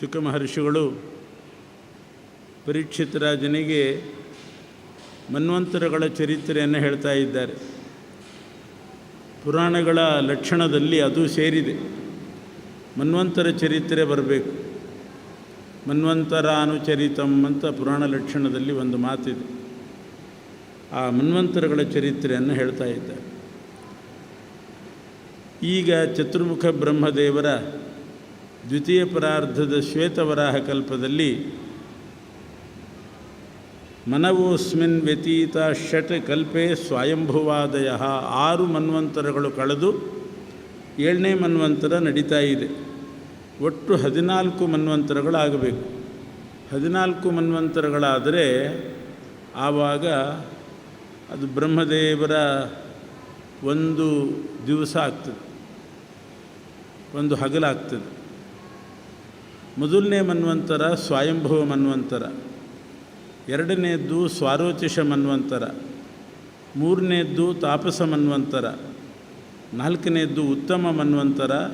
ಶುಕ ಮಹರ್ಷಿಗಳು ಪರೀಕ್ಷಿತ ರಾಜನಿಗೆ ಮನ್ವಂತರಗಳ ಚರಿತ್ರೆಯನ್ನು ಹೇಳ್ತಾ ಇದ್ದಾರೆ. ಪುರಾಣಗಳ ಲಕ್ಷಣದಲ್ಲಿ ಅದು ಸೇರಿದೆ. ಮನ್ವಂತರ ಚರಿತ್ರೆ ಬರಬೇಕು. ಮನ್ವಂತರಾನುಚರಿತಂ ಅಂತ ಪುರಾಣ ಲಕ್ಷಣದಲ್ಲಿ ಒಂದು ಮಾತಿದೆ. ಆ ಮನ್ವಂತರಗಳ ಚರಿತ್ರೆಯನ್ನು ಹೇಳ್ತಾ ಇದ್ದಾರೆ. ಈಗ ಚತುರ್ಮುಖ ಬ್ರಹ್ಮದೇವರ ದ್ವಿತೀಯ ಪರಾರ್ಧದ ಶ್ವೇತವರಾಹ ಕಲ್ಪದಲ್ಲಿ ಮನವೋಸ್ಮಿನ್ ವ್ಯತೀತ ಷಟ್ ಕಲ್ಪೆ ಸ್ವಯಂಭುವಾದಯ. ಆರು ಮನ್ವಂತರಗಳು ಕಳೆದು ಏಳನೇ ಮನ್ವಂತರ ನಡೀತಾ ಇದೆ. ಒಟ್ಟು ಹದಿನಾಲ್ಕು ಮನ್ವಂತರಗಳಾಗಬೇಕು. ಹದಿನಾಲ್ಕು ಮನ್ವಂತರಗಳಾದರೆ ಆವಾಗ ಅದು ಬ್ರಹ್ಮದೇವರ ಒಂದು ದಿವಸ ಆಗ್ತದೆ. ಒಂದು ಹಗಲಾಗ್ತದೆ. ಮೊದಲನೇ ಮನ್ವಂತರ, ಸ್ವಯಂಭವ ಮನ್ವಂತರ. ಎರಡನೇದ್ದು ಸ್ವಾರೋಚಿಷ ಮನ್ವಂತರ. ಮೂರನೇದ್ದು ತಾಪಸ ಮನ್ವಂತರ. ನಾಲ್ಕನೇದ್ದು ಉತ್ತಮ ಮನ್ವಂತರ.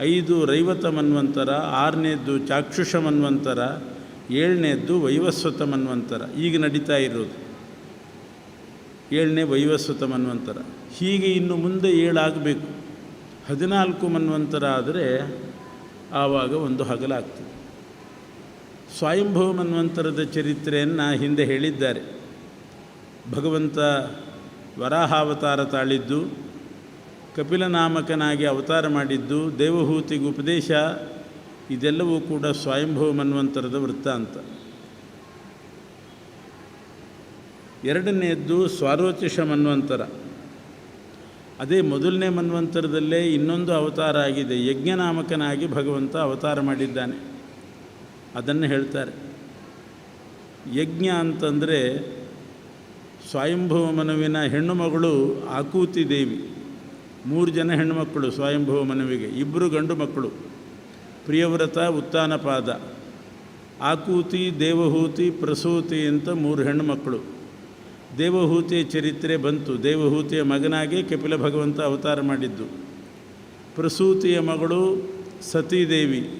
ಐದು ರೈವತ ಮನ್ವಂತರ. ಆರನೇದ್ದು ಚಾಕ್ಷುಷ ಮನ್ವಂತರ. ಏಳನೇದ್ದು ವೈವಸ್ವತ ಮನ್ವಂತರ. ಈಗ ನಡೀತಾ ಇರೋದು. ಏಳನೇ ವೈವಸ್ವತ ಮನ್ವಂತರ. ಹೀಗೆ ಇನ್ನು ಮುಂದೆ ಏಳಾಗಬೇಕು. ಹದಿನಾಲ್ಕು ಮನ್ವಂತರ ಆದರೆ ಆವಾಗ ಒಂದು ಹಗಲಾಗ್ತದೆ. ಸ್ವಯಂಭವ ಮನ್ವಂತರದ ಚರಿತ್ರೆಯನ್ನು ಹಿಂದೆ ಹೇಳಿದ್ದಾರೆ. ಭಗವಂತ ವರಾಹಾವತಾರ ತಾಳಿದ್ದು, ಕಪಿಲನಾಮಕನಾಗಿ ಅವತಾರ ಮಾಡಿದ್ದು, ದೇವಹೂತಿಗೆ ಉಪದೇಶ, ಇದೆಲ್ಲವೂ ಕೂಡ ಸ್ವಯಂಭವ ಮನ್ವಂತರದ ವೃತ್ತಾಂತ ಎರಡನೆಯದ್ದು ಸ್ವಾರೋಚಿಷ ಮನ್ವಂತರ. ಅದೇ ಮೊದಲನೇ ಮನ್ವಂತರದಲ್ಲೇ ಇನ್ನೊಂದು ಅವತಾರ ಆಗಿದೆ. ಯಜ್ಞನಾಮಕನಾಗಿ ಭಗವಂತ ಅವತಾರ ಮಾಡಿದ್ದಾನೆ. ಅದನ್ನು ಹೇಳ್ತಾರೆ. ಯಜ್ಞ ಅಂತಂದರೆ ಸ್ವಯಂಭವ ಮನುವಿನ ಹೆಣ್ಣು ಮಗಳು ಆಕೂತಿ ದೇವಿ. ಮೂರು ಜನ ಹೆಣ್ಣುಮಕ್ಕಳು ಸ್ವಯಂಭವ ಮನುವಿಗೆ. ಇಬ್ಬರು ಗಂಡು ಮಕ್ಕಳು. ಪ್ರಿಯವ್ರತ, ಉತ್ತಾನಪಾದ. ಆಕೂತಿ, ದೇವಹೂತಿ, ಪ್ರಸೂತಿ ಅಂತ ಮೂರು ಹೆಣ್ಣು ಮಕ್ಕಳು. ದೇವಹೂತಿಯ ಚರಿತ್ರೆ ಬಂತು. ದೇವಹೂತಿಯ ಮಗನಾಗಿ ಕಪಿಲ ಭಗವಂತ ಅವತಾರ ಮಾಡಿದ್ದು. ಪ್ರಸೂತಿಯ ಮಗಳು ಸತೀದೇವಿ,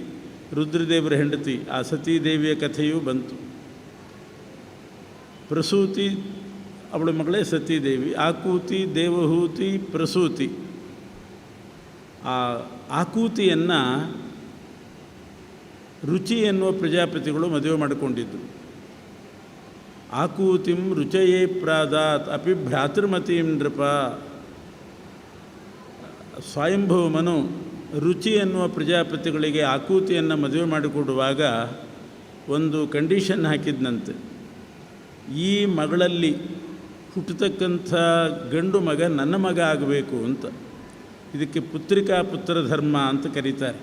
ರುದ್ರದೇವರ ಹೆಂಡತಿ. ಆ ಸತೀದೇವಿಯ ಕಥೆಯೂ ಬಂತು. ಪ್ರಸೂತಿ, ಅವಳ ಮಗಳೇ ಸತೀದೇವಿ. ಆಕೂತಿ, ದೇವಹೂತಿ, ಪ್ರಸೂತಿ. ಆ ಆಕೂತಿಯನ್ನು ರುಚಿ ಎನ್ನುವ ಪ್ರಜಾಪತಿಗಳು ಮದುವೆ ಮಾಡಿಕೊಂಡಿದ್ದರು ಆಕೂತಿಂ ರುಚಯೇ ಪ್ರಾದಾತ್ ಅಪಿ ಭ್ರಾತೃಮತೀಂ ನೃಪ. ಸ್ವಯಂಭವಮನು ರುಚಿ ಎನ್ನುವ ಪ್ರಜಾಪತಿಗಳಿಗೆ ಆಕೂತಿಯನ್ನು ಮದುವೆ ಮಾಡಿಕೊಡುವಾಗ ಒಂದು ಕಂಡೀಷನ್ ಹಾಕಿದ್ನಂತೆ. ಈ ಮಗಳಲ್ಲಿ ಹುಟ್ಟತಕ್ಕಂಥ ಗಂಡು ಮಗ ನನ್ನ ಮಗ ಆಗಬೇಕು ಅಂತ. ಇದಕ್ಕೆ ಪುತ್ರಿಕಾ ಪುತ್ರ ಧರ್ಮ ಅಂತ ಕರೀತಾರೆ.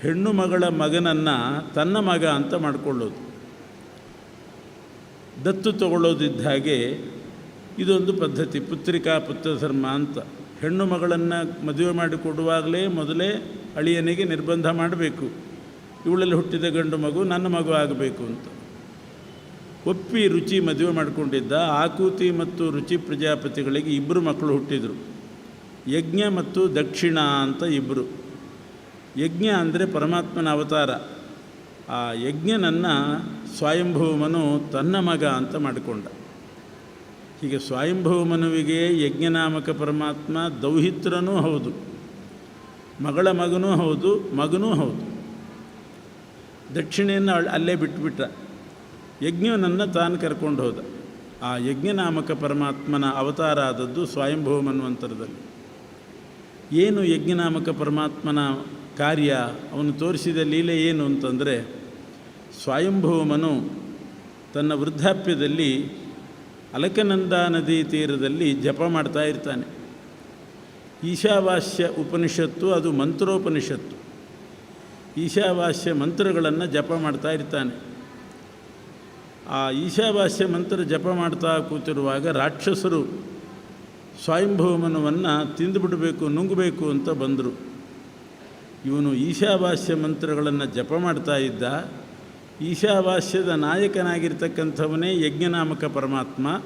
ಹೆಣ್ಣು ಮಗಳ ಮಗನನ್ನು ತನ್ನ ಮಗ ಅಂತ ಮಾಡಿಕೊಳ್ಳೋದು. ದತ್ತು ತಗೊಳ್ಳೋದಿದ್ದ ಹಾಗೆ ಇದೊಂದು ಪದ್ಧತಿ. ಪುತ್ರಿಕಾ ಪುತ್ರ ಧರ್ಮ ಅಂತ. ಹೆಣ್ಣು ಮಗಳನ್ನು ಮದುವೆ ಮಾಡಿಕೊಡುವಾಗಲೇ ಮೊದಲೇ ಅಳಿಯನಿಗೆ ನಿರ್ಬಂಧ ಮಾಡಬೇಕು. ಇವಳಲ್ಲಿ ಹುಟ್ಟಿದ ಗಂಡು ಮಗು ನನ್ನ ಮಗು ಆಗಬೇಕು ಅಂತ. ಒಪ್ಪಿ ರುಚಿ ಮದುವೆ ಮಾಡಿಕೊಂಡಿದ್ದ ಆಕೂತಿ ಮತ್ತು ರುಚಿ ಪ್ರಜಾಪತಿಗಳಿಗೆ ಇಬ್ಬರು ಮಕ್ಕಳು ಹುಟ್ಟಿದರು. ಯಜ್ಞ ಮತ್ತು ದಕ್ಷಿಣ ಅಂತ ಇಬ್ಬರು ಯಜ್ಞ ಅಂದರೆ ಪರಮಾತ್ಮನ ಅವತಾರ. ಆ ಯಜ್ಞನನ್ನು ಸ್ವಯಂಭೂಮನು ತನ್ನ ಮಗ ಅಂತ ಮಾಡಿಕೊಂಡ. ಹೀಗೆ ಸ್ವಯಂಭೂಮನುವಿಗೆ ಯಜ್ಞನಾಮಕ ಪರಮಾತ್ಮ ದೌಹಿತ್ರನೂ ಹೌದು, ಮಗಳ ಮಗನೂ ಹೌದು ಮಗನೂ ಹೌದು. ದಕ್ಷಿಣೆಯನ್ನು ಅಲ್ಲೇ ಬಿಟ್ಟುಬಿಟ್ಟ ಯಜ್ಞನನ್ನು ತಾನು ಕರ್ಕೊಂಡು ಹೋದ. ಆ ಯಜ್ಞನಾಮಕ ಪರಮಾತ್ಮನ ಅವತಾರ ಆದದ್ದು ಸ್ವಯಂಭೂಮನ್ವಂತರದಲ್ಲಿ ಏನು ಯಜ್ಞನಾಮಕ ಪರಮಾತ್ಮನ ಕಾರ್ಯ? ಅವನು ತೋರಿಸಿದ ಲೀಲೆ ಏನು ಅಂತಂದರೆ ಸ್ವಯಂಭವಮನು ತನ್ನ ವೃದ್ಧಾಪ್ಯದಲ್ಲಿ ಅಲಕನಂದಾ ನದಿ ತೀರದಲ್ಲಿ ಜಪ ಮಾಡ್ತಾ ಇರ್ತಾನೆ. ಈಶಾವಾಸ್ಯ ಉಪನಿಷತ್ತು ಅದು ಮಂತ್ರೋಪನಿಷತ್ತು. ಈಶಾವಾಸ್ಯ ಮಂತ್ರಗಳನ್ನು ಜಪ ಮಾಡ್ತಾ ಇರ್ತಾನೆ. ಆ ಈಶಾವಾಸ್ಯ ಮಂತ್ರ ಜಪ ಮಾಡ್ತಾ ಕೂತಿರುವಾಗ ರಾಕ್ಷಸರು ಸ್ವಯಂಭೂಮನವನ್ನು ತಿಂದುಬಿಡಬೇಕು ನುಂಗಬೇಕು ಅಂತ ಬಂದರು. ಇವನು ಈಶಾವಾಸ್ಯ ಮಂತ್ರಗಳನ್ನು ಜಪ ಮಾಡ್ತಾ ಇದ್ದ. ಈಶಾವಾಸ್ಯದ ನಾಯಕನಾಗಿರ್ತಕ್ಕಂಥವನೇ ಯಜ್ಞನಾಮಕ ಪರಮಾತ್ಮ.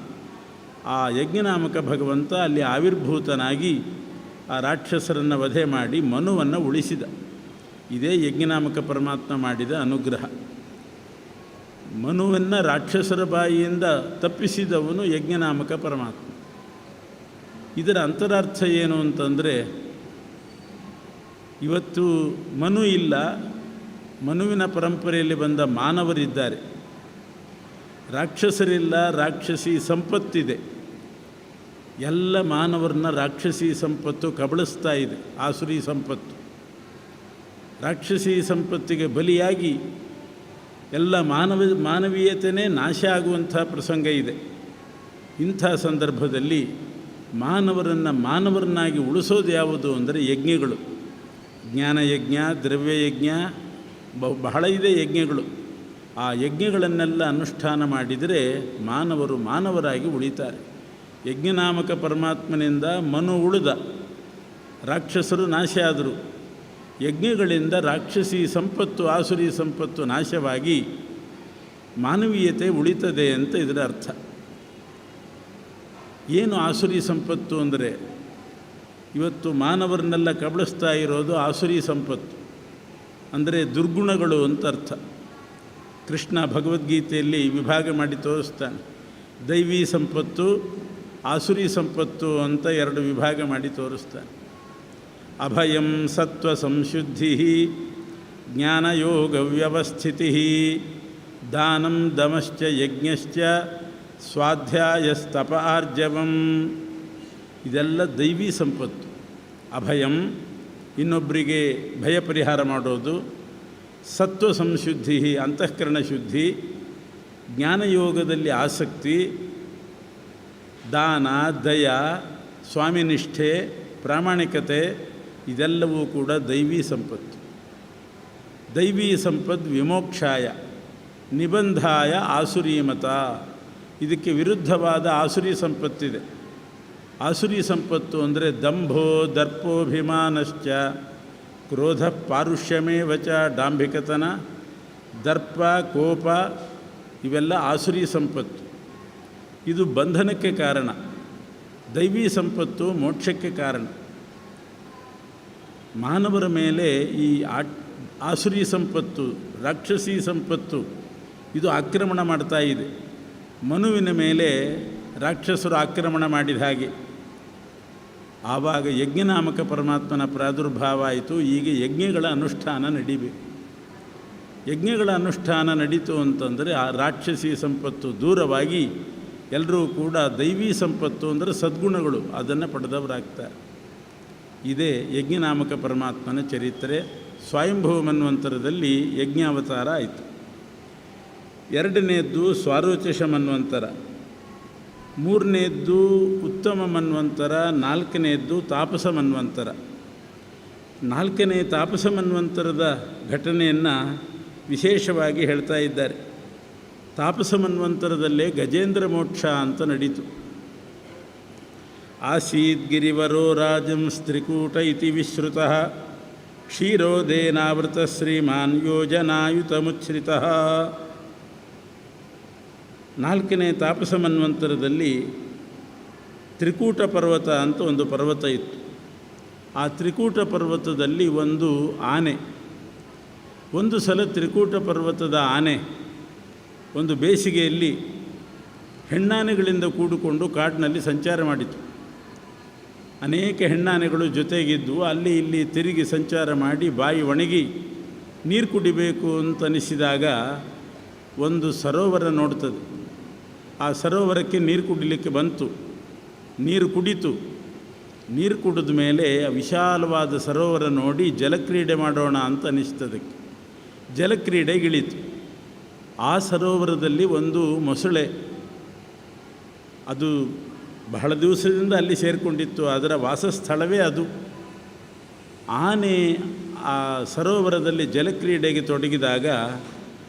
ಆ ಯಜ್ಞನಾಮಕ ಭಗವಂತ ಅಲ್ಲಿ ಆವಿರ್ಭೂತನಾಗಿ ಆ ರಾಕ್ಷಸರನ್ನು ವಧೆ ಮಾಡಿ ಮನುವನ್ನು ಉಳಿಸಿದ. ಇದೇ ಯಜ್ಞನಾಮಕ ಪರಮಾತ್ಮ ಮಾಡಿದ ಅನುಗ್ರಹ. ಮನುವನ್ನು ರಾಕ್ಷಸರ ಬಾಯಿಯಿಂದ ತಪ್ಪಿಸಿದವನು ಯಜ್ಞನಾಮಕ ಪರಮಾತ್ಮ. ಇದರ ಅಂತರಾರ್ಥ ಏನು ಅಂತಂದರೆ, ಇವತ್ತು ಮನು ಇಲ್ಲ ಮನುವಿನ ಪರಂಪರೆಯಲ್ಲಿ ಬಂದ ಮಾನವರಿದ್ದಾರೆ. ರಾಕ್ಷಸರಿಲ್ಲ, ರಾಕ್ಷಸಿ ಸಂಪತ್ತಿದೆ. ಎಲ್ಲ ಮಾನವರನ್ನ ರಾಕ್ಷಸಿ ಸಂಪತ್ತು ಕಬಳಿಸ್ತಾ ಇದೆ, ಆಸುರಿ ಸಂಪತ್ತು. ರಾಕ್ಷಸಿ ಸಂಪತ್ತಿಗೆ ಬಲಿಯಾಗಿ ಎಲ್ಲ ಮಾನವ ಮಾನವೀಯತೆಯೇ ನಾಶ ಆಗುವಂಥ ಪ್ರಸಂಗ ಇದೆ. ಇಂಥ ಸಂದರ್ಭದಲ್ಲಿ ಮಾನವರನ್ನು ಮಾನವರನ್ನಾಗಿ ಉಳಿಸೋದು ಯಾವುದು ಅಂದರೆ ಯಜ್ಞಗಳು. ಜ್ಞಾನಯಜ್ಞ, ದ್ರವ್ಯಯಜ್ಞ ಬಹಳ ಇದೆ ಯಜ್ಞಗಳು. ಆ ಯಜ್ಞಗಳನ್ನೆಲ್ಲ ಅನುಷ್ಠಾನ ಮಾಡಿದರೆ ಮಾನವರು ಮಾನವರಾಗಿ ಉಳಿತಾರೆ. ಯಜ್ಞನಾಮಕ ಪರಮಾತ್ಮನಿಂದ ಮನು ಉಳಿದ, ರಾಕ್ಷಸರು ನಾಶ ಆದರು. ಯಜ್ಞಗಳಿಂದ ರಾಕ್ಷಸಿ ಸಂಪತ್ತು, ಆಸುರಿ ಸಂಪತ್ತು ನಾಶವಾಗಿ ಮಾನವೀಯತೆ ಉಳಿತದೆ ಅಂತ ಇದರ ಅರ್ಥ. ಏನು ಆಸುರಿ ಸಂಪತ್ತು ಅಂದರೆ? ಇವತ್ತು ಮಾನವರನ್ನೆಲ್ಲ ಕಬಳಿಸ್ತಾ ಇರೋದು ಆಸುರಿ ಸಂಪತ್ತು. ಅಂದರೆ ದುರ್ಗುಣಗಳು ಅಂತ ಅರ್ಥ ಕೃಷ್ಣ ಭಗವದ್ಗೀತೆಯಲ್ಲಿ ವಿಭಾಗ ಮಾಡಿ ತೋರಿಸ್ತಾನೆ. ದೈವಿ ಸಂಪತ್ತು, ಆಸುರಿ ಸಂಪತ್ತು ಅಂತ ಎರಡು ವಿಭಾಗ ಮಾಡಿ ತೋರಿಸ್ತಾನೆ. ಅಭಯಂ ಸತ್ವ ಸಂಶುದ್ಧಿ, ಜ್ಞಾನಯೋಗ ವ್ಯವಸ್ಥಿತಿ, ದಾನಂ ದಮಶ್ಚ ಯಜ್ಞಶ್ಚ ಸ್ವಾಧ್ಯಾಯಸ್ತಪ ಆರ್ಜವಂ. ಇದೆಲ್ಲ ದೈವಿ ಸಂಪತ್ತು. ಅಭಯಂ ಇನ್ನೊಬ್ಬರಿಗೆ ಭಯ ಪರಿಹಾರ ಮಾಡೋದು, ಸತ್ವ ಸಂಶುದ್ಧಿ, ಅಂತಃಕರಣ ಶುದ್ಧಿ, ಜ್ಞಾನಯೋಗದಲ್ಲಿ ಆಸಕ್ತಿ, ದಾನ, ದಯ, ಸ್ವಾಮಿನಿಷ್ಠೆ, ಪ್ರಾಮಾಣಿಕತೆ, ಇದೆಲ್ಲವೂ ಕೂಡ ದೈವಿ ಸಂಪತ್ತು. ದೈವಿ ಸಂಪದ್ ವಿಮೋಕ್ಷಾಯ, ನಿಬಂಧಾಯ ಆಸುರೀಮತ. ಇದಕ್ಕೆ ವಿರುದ್ಧವಾದ ಆಸುರಿ ಸಂಪತ್ತಿದೆ. ಆಸುರಿ ಸಂಪತ್ತು ಅಂದರೆ ದಂಭೋ ದರ್ಪೋಭಿಮಾನಶ್ಚ, ಕ್ರೋಧ ಪಾರುಷ್ಯಮೇವಚ, ಡಾಂಭಿಕತನ, ದರ್ಪ, ಕೋಪ, ಇವೆಲ್ಲ ಆಸುರಿ ಸಂಪತ್ತು. ಇದು ಬಂಧನಕ್ಕೆ ಕಾರಣ. ದೈವಿ ಸಂಪತ್ತು ಮೋಕ್ಷಕ್ಕೆ ಕಾರಣ. ಮಾನವರ ಮೇಲೆ ಈ ಆಸುರಿ ಸಂಪತ್ತು, ರಾಕ್ಷಸಿ ಸಂಪತ್ತು, ಇದು ಆಕ್ರಮಣ ಮಾಡ್ತಾ ಇದೆ. ಮನುವಿನ ಮೇಲೆ ರಾಕ್ಷಸರು ಆಕ್ರಮಣ ಮಾಡಿದ ಹಾಗೆ. ಆವಾಗ ಯಜ್ಞನಾಮಕ ಪರಮಾತ್ಮನ ಪ್ರಾದುರ್ಭಾವ ಆಯಿತು. ಈಗ ಯಜ್ಞಗಳ ಅನುಷ್ಠಾನ ನಡಿಬೇಕು ಯಜ್ಞಗಳ ಅನುಷ್ಠಾನ ನಡೀತು ಅಂತಂದರೆ ಆ ರಾಕ್ಷಸಿ ಸಂಪತ್ತು ದೂರವಾಗಿ ಎಲ್ಲರೂ ಕೂಡ ದೈವಿ ಸಂಪತ್ತು ಅಂದರೆ ಸದ್ಗುಣಗಳು ಅದನ್ನು ಪಡೆದವರಾಗ್ತಾರೆ. ಇದೇ ಯಜ್ಞನಾಮಕ ಪರಮಾತ್ಮನ ಚರಿತ್ರೆ. ಸ್ವಯಂಭವ ಮನ್ವಂತರದಲ್ಲಿ ಯಜ್ಞಾವತಾರ ಆಯಿತು. ಎರಡನೇದ್ದು ಸ್ವಾರೋಚಷ ಮನ್ವಂತರ ಮೂರನೇದ್ದು ಉತ್ತಮ ಮನ್ವಂತರ, ನಾಲ್ಕನೇದ್ದು ತಾಪಸ ಮನ್ವಂತರ. ನಾಲ್ಕನೇ ತಾಪಸ ಮನ್ವಂತರದ ಘಟನೆಯನ್ನು ವಿಶೇಷವಾಗಿ ಹೇಳ್ತಾ ಇದ್ದಾರೆ. ತಾಪಸ ಮನ್ವಂತರದಲ್ಲೇ ಗಜೇಂದ್ರ ಮೋಕ್ಷ ಅಂತ ನಡೀತು. ಆಸೀದ್ ಗಿರಿವರೋ ರಾಜಂ ಸ್ತ್ರಿಕೂಟ ಇತಿ ವಿಶ್ರುತ ಕ್ಷೀರೋದೇನಾವೃತ ಶ್ರೀಮಾನ್ ಯೋಜನಾಯುತ ಮುಚ್ಛ್ರಿತ ನಾಲ್ಕನೇ ತಾಪಸ ಮನ್ವಂತರದಲ್ಲಿ ತ್ರಿಕೂಟ ಪರ್ವತ ಅಂತ ಒಂದು ಪರ್ವತ ಇತ್ತು. ಆ ತ್ರಿಕೂಟ ಪರ್ವತದಲ್ಲಿ ಒಂದು ಆನೆ, ಒಂದು ಸಲ ತ್ರಿಕೂಟ ಪರ್ವತದ ಆನೆ ಒಂದು ಬೇಸಿಗೆಯಲ್ಲಿ ಹೆಣ್ಣಾನೆಗಳಿಂದ ಕೂಡಿಕೊಂಡು ಕಾಡಿನಲ್ಲಿ ಸಂಚಾರ ಮಾಡಿತು. ಅನೇಕ ಹೆಣ್ಣಾನೆಗಳು ಜೊತೆಗಿದ್ದು ಅಲ್ಲಿ ಇಲ್ಲಿ ತಿರುಗಿ ಸಂಚಾರ ಮಾಡಿ ಬಾಯಿ ಒಣಗಿ ನೀರು ಕುಡಿಬೇಕು ಅಂತನಿಸಿದಾಗ ಒಂದು ಸರೋವರ ನೋಡ್ತದೆ. ಆ ಸರೋವರಕ್ಕೆ ನೀರು ಕುಡಿಲಿಕ್ಕೆ ಬಂತು. ನೀರು ಕುಡಿತು. ನೀರು ಕುಡಿದ ಮೇಲೆ ವಿಶಾಲವಾದ ಸರೋವರ ನೋಡಿ ಜಲಕ್ರೀಡೆ ಮಾಡೋಣ ಅಂತ ಅನಿಸ್ತದಕ್ಕೆ ಜಲಕ್ರೀಡೆಗಿಳಿತು ಆ ಸರೋವರದಲ್ಲಿ ಒಂದು ಮೊಸಳೆ. ಅದು ಬಹಳ ದಿವಸದಿಂದ ಅಲ್ಲಿ ಸೇರಿಕೊಂಡಿತ್ತು. ಅದರ ವಾಸಸ್ಥಳವೇ ಅದು. ಆನೆ ಆ ಸರೋವರದಲ್ಲಿ ಜಲಕ್ರೀಡೆಗೆ ತೊಡಗಿದಾಗ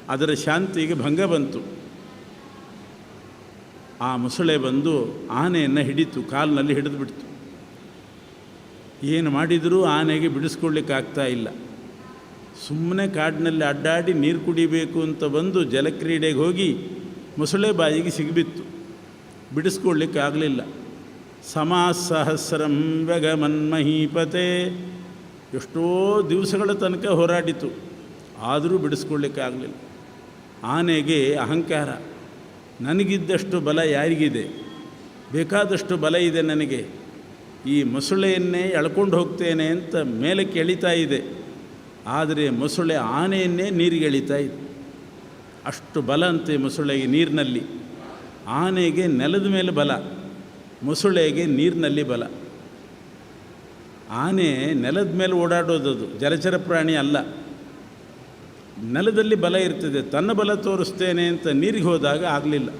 ಅದರ ಶಾಂತಿಗೆ ಭಂಗ ಬಂತು. ಆ ಮೊಸಳೆ ಬಂದು ಆನೆಯನ್ನು ಹಿಡಿತು, ಕಾಲಿನಲ್ಲಿ ಹಿಡಿದು ಬಿಡ್ತು. ಏನು ಮಾಡಿದರೂ ಆನೆಗೆ ಬಿಡಿಸ್ಕೊಳ್ಳಿಕ್ಕಾಗ್ತಾ ಇಲ್ಲ. ಸುಮ್ಮನೆ ಕಾಡಿನಲ್ಲಿ ಅಡ್ಡಾಡಿ ನೀರು ಕುಡಿಬೇಕು ಅಂತ ಬಂದು ಜಲಕ್ರೀಡೆಗೆ ಹೋಗಿ ಮೊಸಳೆ ಬಾಯಿಗೆ ಸಿಗಿಬಿತ್ತು. ಬಿಡಿಸ್ಕೊಳ್ಳಿಕ್ಕಾಗಲಿಲ್ಲ ಸಮಾಸಹಸ್ರಂ ವ್ಯಗಮನ್ಮಹೀಪತೆ. ಎಷ್ಟೋ ದಿವಸಗಳ ತನಕ ಹೋರಾಡಿತು. ಆದರೂ ಬಿಡಿಸ್ಕೊಳ್ಳಿಕ್ಕಾಗಲಿಲ್ಲ ಆನೆಗೆ ಅಹಂಕಾರ. ನನಗಿದ್ದಷ್ಟು ಬಲ ಯಾರಿಗಿದೆ? ಬೇಕಾದಷ್ಟು ಬಲ ಇದೆ ನನಗೆ. ಈ ಮೊಸಳೆಯನ್ನೇ ಎಳ್ಕೊಂಡು ಹೋಗ್ತೇನೆ ಅಂತ ಮೇಲಕ್ಕೆ ಎಳಿತಾ ಇದೆ. ಆದರೆ ಮೊಸಳೆ ಆನೆಯನ್ನೇ ನೀರಿಗೆ ಎಳಿತಾ ಇದೆ. ಅಷ್ಟು ಬಲ ಅಂತೆ ಮೊಸಳೆಗೆ ನೀರಿನಲ್ಲಿ. ಆನೆಗೆ ನೆಲದ ಮೇಲೆ ಬಲ, ಮೊಸಳೆಗೆ ನೀರಿನಲ್ಲಿ ಬಲ. ಆನೆ ನೆಲದ ಮೇಲೆ ಓಡಾಡೋದದು ಜಲಚರ ಪ್ರಾಣಿ ಅಲ್ಲ. ನೆಲದಲ್ಲಿ ಬಲ ಇರ್ತದೆ, ತನ್ನ ಬಲ ತೋರಿಸ್ತೇನೆ ಅಂತ ನೀರಿಗೆ ಹೋದಾಗ ಆಗಲಿಲ್ಲ.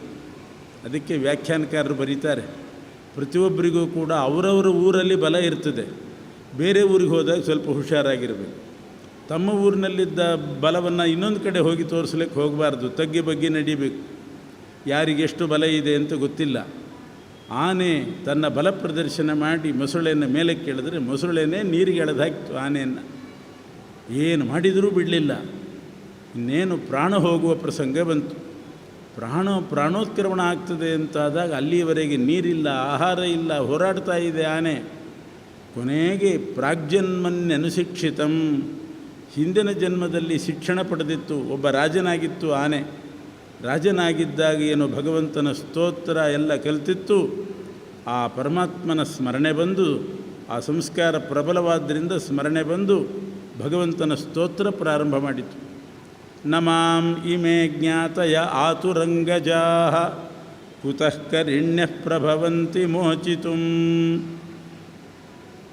ಅದಕ್ಕೆ ವ್ಯಾಖ್ಯಾನಕಾರರು ಬರೀತಾರೆ, ಪ್ರತಿಯೊಬ್ಬರಿಗೂ ಕೂಡ ಅವರವರ ಊರಲ್ಲಿ ಬಲ ಇರ್ತದೆ, ಬೇರೆ ಊರಿಗೆ ಹೋದಾಗ ಸ್ವಲ್ಪ ಹುಷಾರಾಗಿರಬೇಕು. ತಮ್ಮ ಊರಿನಲ್ಲಿದ್ದ ಬಲವನ್ನು ಇನ್ನೊಂದು ಕಡೆ ಹೋಗಿ ತೋರಿಸ್ಲಿಕ್ಕೆ ಹೋಗಬಾರ್ದು, ತಗ್ಗಿ ಬಗ್ಗಿ ನಡಿಬೇಕು. ಯಾರಿಗೆಷ್ಟು ಬಲ ಇದೆ ಅಂತ ಗೊತ್ತಿಲ್ಲ. ಆನೆ ತನ್ನ ಬಲ ಪ್ರದರ್ಶನ ಮಾಡಿ ಮೊಸಳೆಯನ್ನು ಮೇಲಕ್ಕೆ ಕೇಳಿದರೆ ಮೊಸಳೆನೇ ನೀರಿಗೆ ಎಳೆದು ಹಾಕಿತು ಆನೆಯನ್ನು. ಏನು ಮಾಡಿದರೂ ಬಿಡಲಿಲ್ಲ. ಇನ್ನೇನು ಪ್ರಾಣ ಹೋಗುವ ಪ್ರಸಂಗ ಬಂತು. ಪ್ರಾಣ ಪ್ರಾಣೋತ್ಕ್ರಮಣ ಆಗ್ತದೆ ಅಂತಾದಾಗ ಅಲ್ಲಿಯವರೆಗೆ ನೀರಿಲ್ಲ, ಆಹಾರ ಇಲ್ಲ, ಹೋರಾಡ್ತಾ ಇದೆ ಆನೆ. ಕೊನೆಗೆ ಪ್ರಾಗ್ಜನ್ಮನ್ಯನುಶಿಕ್ಷಿತಂ. ಹಿಂದಿನ ಜನ್ಮದಲ್ಲಿ ಶಿಕ್ಷಣ ಪಡೆದಿತ್ತು, ಒಬ್ಬ ರಾಜನಾಗಿತ್ತು ಆನೆ. ರಾಜನಾಗಿದ್ದಾಗ ಏನು ಭಗವಂತನ ಸ್ತೋತ್ರ ಎಲ್ಲ ಕಲಿತಿತ್ತು ಆ ಪರಮಾತ್ಮನ ಸ್ಮರಣೆ ಬಂದು, ಆ ಸಂಸ್ಕಾರ ಪ್ರಬಲವಾದ್ದರಿಂದ ಸ್ಮರಣೆ ಬಂದು ಭಗವಂತನ ಸ್ತೋತ್ರ ಪ್ರಾರಂಭ ಮಾಡಿತು. ನಮಾಂ ಇಮೆ ಜ್ಞಾತಯ ಆತುರಂಗಜಾ ಕುತಃ ಕರಿಣ್ಯ ಪ್ರಭವಂತಿ ಮೋಚಿತು.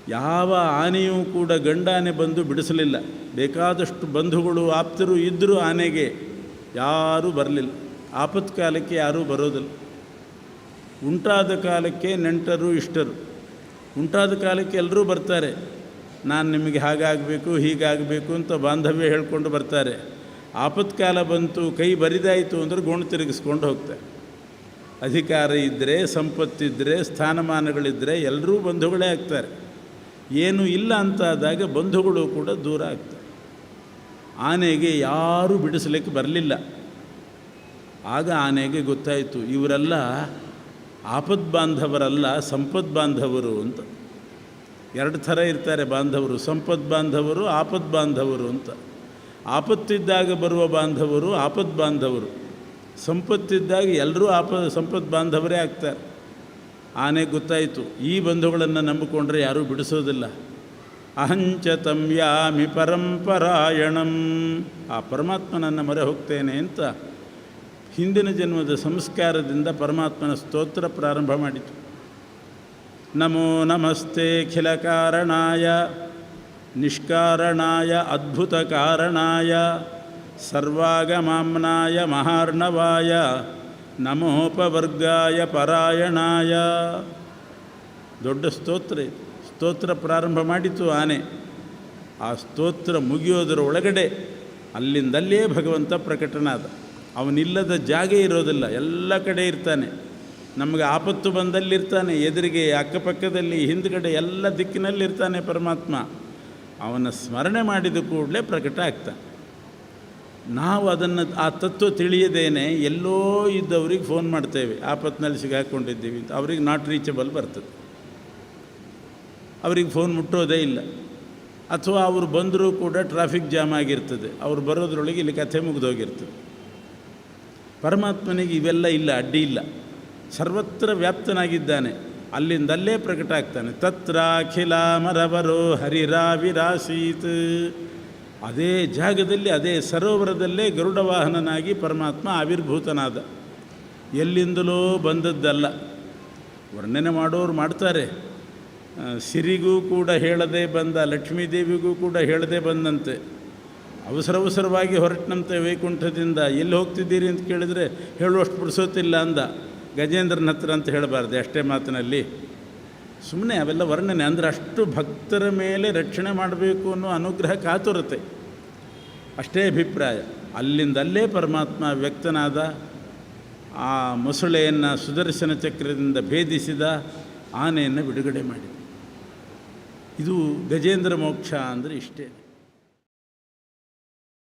ಯಾವ ಆನೆಯೂ ಕೂಡ ಗಂಡಾನೆ ಬಂದು ಬಿಡಿಸಲಿಲ್ಲ. ಬೇಕಾದಷ್ಟು ಬಂಧುಗಳು ಆಪ್ತರು ಇದ್ದರೂ ಆನೆಗೆ ಯಾರೂ ಬರಲಿಲ್ಲ. ಆಪತ್ಕಾಲಕ್ಕೆ ಯಾರೂ ಬರೋದಿಲ್ಲ. ಉಂಟಾದ ಕಾಲಕ್ಕೆ ನೆಂಟರು ಇಷ್ಟರು. ಉಂಟಾದ ಕಾಲಕ್ಕೆ ಎಲ್ಲರೂ ಬರ್ತಾರೆ. ನಾನು ನಿಮಗೆ ಹಾಗಾಗಬೇಕು, ಹೀಗಾಗಬೇಕು ಅಂತ ಬಾಂಧವ್ಯ ಹೇಳ್ಕೊಂಡು ಬರ್ತಾರೆ. ಆಪತ್ಕಾಲ ಬಂತು, ಕೈ ಬರಿದಾಯಿತು ಅಂದರೆ ಗೋಣು ತಿರುಗಿಸ್ಕೊಂಡು ಹೋಗ್ತಾರೆ ಅಧಿಕಾರ ಇದ್ದರೆ ಸಂಪತ್ತಿದ್ದರೆ ಸ್ಥಾನಮಾನಗಳಿದ್ದರೆ ಎಲ್ಲರೂ ಬಂಧುಗಳೇ ಆಗ್ತಾರೆ. ಏನೂ ಇಲ್ಲ ಅಂತಾದಾಗ ಬಂಧುಗಳು ಕೂಡ ದೂರ ಆಗ್ತಾರೆ ಆನೆಗೆ ಯಾರೂ ಬಿಡಿಸಲಿಕ್ಕೆ ಬರಲಿಲ್ಲ. ಆಗ ಆನೆಗೆ ಗೊತ್ತಾಯಿತು, ಇವರೆಲ್ಲ ಆಪದ್ ಬಾಂಧವರಲ್ಲ ಸಂಪದ್ ಬಾಂಧವರು ಅಂತ. ಎರಡು ಥರ ಇರ್ತಾರೆ ಬಾಂಧವರು ಸಂಪದ್ ಬಾಂಧವರು ಆಪದ್ ಬಾಂಧವರು ಅಂತ. ಆಪತ್ತಿದ್ದಾಗ ಬರುವ ಬಾಂಧವರು ಆಪತ್ ಬಾಂಧವರು. ಸಂಪತ್ತಿದ್ದಾಗ ಎಲ್ಲರೂ ಆಪ, ಸಂಪತ್ ಬಾಂಧವರೇ ಆಗ್ತಾರೆ. ಆನೆ ಗೊತ್ತಾಯಿತು, ಈ ಬಂಧುಗಳನ್ನು ನಂಬಿಕೊಂಡ್ರೆ ಯಾರೂ ಬಿಡಿಸೋದಿಲ್ಲ. ಅಹಂಚ ತಮ್ಯಾಮಿ ಪರಂಪರಾಯಣಂ. ಆ ಪರಮಾತ್ಮನನ್ನು ಮೊರೆ ಹೋಗ್ತೇನೆ ಅಂತ ಹಿಂದಿನ ಜನ್ಮದ ಸಂಸ್ಕಾರದಿಂದ ಪರಮಾತ್ಮನ ಸ್ತೋತ್ರ ಪ್ರಾರಂಭ ಮಾಡಿತು. ನಮೋ ನಮಸ್ತೆ ಖಿಲ ಕಾರಣಾಯ ನಿಷ್ಕಾರಣಾಯ ಅದ್ಭುತ ಕಾರಣಾಯ ಸರ್ವಾಗಮಾಮ್ನಾಯ, ಮಹಾರ್ಣವಾಯ, ನಮೋಪವರ್ಗಾಯ ಪರಾಯಣಾಯ. ದೊಡ್ಡ ಸ್ತೋತ್ರ ಸ್ತೋತ್ರ ಪ್ರಾರಂಭ ಮಾಡಿತು ಆನೆ. ಆ ಸ್ತೋತ್ರ ಮುಗಿಯೋದರ ಒಳಗಡೆ ಅಲ್ಲಿಂದಲ್ಲೇ ಭಗವಂತ ಪ್ರಕಟನಾದ. ಅವನಿಲ್ಲದ ಜಾಗ ಇರೋದಿಲ್ಲ, ಎಲ್ಲ ಕಡೆ ಇರ್ತಾನೆ. ನಮಗೆ ಆಪತ್ತು ಬಂದಲ್ಲಿರ್ತಾನೆ, ಎದುರಿಗೆ ಅಕ್ಕಪಕ್ಕದಲ್ಲಿ ಹಿಂದ್ಗಡೆ ಎಲ್ಲ ದಿಕ್ಕಿನಲ್ಲಿರ್ತಾನೆ ಪರಮಾತ್ಮ. ಅವನ ಸ್ಮರಣೆ ಮಾಡಿದ ಕೂಡಲೇ ಪ್ರಕಟ ಆಗ್ತಾನೆ ನಾವು ಅದನ್ನು ಆ ತತ್ವ ತಿಳಿಯದೇನೆ ಎಲ್ಲೋ ಇದ್ದವ್ರಿಗೆ ಫೋನ್ ಮಾಡ್ತೇವೆ. ಆಪತ್ನಲ್ಲಿ ಸಿಗಾಕೊಂಡಿದ್ದೀವಿ ಅಂತ. ಅವ್ರಿಗೆ ನಾಟ್ ರೀಚಬಲ್ ಬರ್ತದೆ. ಅವ್ರಿಗೆ ಫೋನ್ ಮುಟ್ಟೋದೇ ಇಲ್ಲ. ಅಥವಾ ಅವರು ಬಂದರೂ ಕೂಡ ಟ್ರಾಫಿಕ್ ಜಾಮ್ ಆಗಿರ್ತದೆ. ಅವ್ರು ಬರೋದ್ರೊಳಗೆ ಇಲ್ಲಿ ಕಥೆ ಮುಗಿದೋಗಿರ್ತದೆ. ಪರಮಾತ್ಮನಿಗೆ ಇವೆಲ್ಲ ಇಲ್ಲ, ಅಡ್ಡಿ ಇಲ್ಲ. ಸರ್ವತ್ರ ವ್ಯಾಪ್ತನಾಗಿದ್ದಾನೆ. ಅಲ್ಲಿಂದಲ್ಲೇ ಪ್ರಕಟ ಆಗ್ತಾನೆ ತತ್ರ ಮರವರೋ ಹರಿರಾವಿರಾಸೀತ್. ಅದೇ ಜಾಗದಲ್ಲಿ, ಅದೇ ಸರೋವರದಲ್ಲೇ ಗರುಡ ವಾಹನನಾಗಿ ಪರಮಾತ್ಮ ಆವಿರ್ಭೂತನಾದ. ಎಲ್ಲಿಂದಲೋ ಬಂದದ್ದಲ್ಲ. ವರ್ಣನೆ ಮಾಡೋರು ಮಾಡ್ತಾರೆ. ಸಿರಿಗೂ ಕೂಡ ಹೇಳದೆ ಬಂದ, ಲಕ್ಷ್ಮೀದೇವಿಗೂ ಕೂಡ ಹೇಳದೆ ಬಂದಂತೆ. ಅವಸರ ಅವಸರವಾಗಿ ಹೊರಟಿನಂತೆ ವೈಕುಂಠದಿಂದ. ಎಲ್ಲಿ ಹೋಗ್ತಿದ್ದೀರಿ ಅಂತ ಕೇಳಿದರೆ, ಹೇಳುವಷ್ಟು ಪುರುಸೋತಿಲ್ಲ ಅಂದ. ಗಜೇಂದ್ರನ ಹತ್ರ ಅಂತ ಹೇಳಬಾರ್ದು, ಅಷ್ಟೇ ಮಾತಿನಲ್ಲಿ. ಸುಮ್ಮನೆ ಅವೆಲ್ಲ ವರ್ಣನೆ, ಅಂದರೆ ಅಷ್ಟು ಭಕ್ತರ ಮೇಲೆ ರಕ್ಷಣೆ ಮಾಡಬೇಕು ಅನ್ನೋ ಅನುಗ್ರಹ ಕಾತುರತೆ. ಅಷ್ಟೇ ಅಭಿಪ್ರಾಯ. ಅಲ್ಲಿಂದಲ್ಲೇ ಪರಮಾತ್ಮ ವ್ಯಕ್ತನಾದ, ಆ ಮೊಸಳೆಯನ್ನು ಸುದರ್ಶನ ಚಕ್ರದಿಂದ ಭೇದಿಸಿದ ಆನೆಯನ್ನು ಬಿಡುಗಡೆ ಮಾಡಿದ. ಇದು ಗಜೇಂದ್ರ ಮೋಕ್ಷ ಅಂದರೆ ಇಷ್ಟೇ.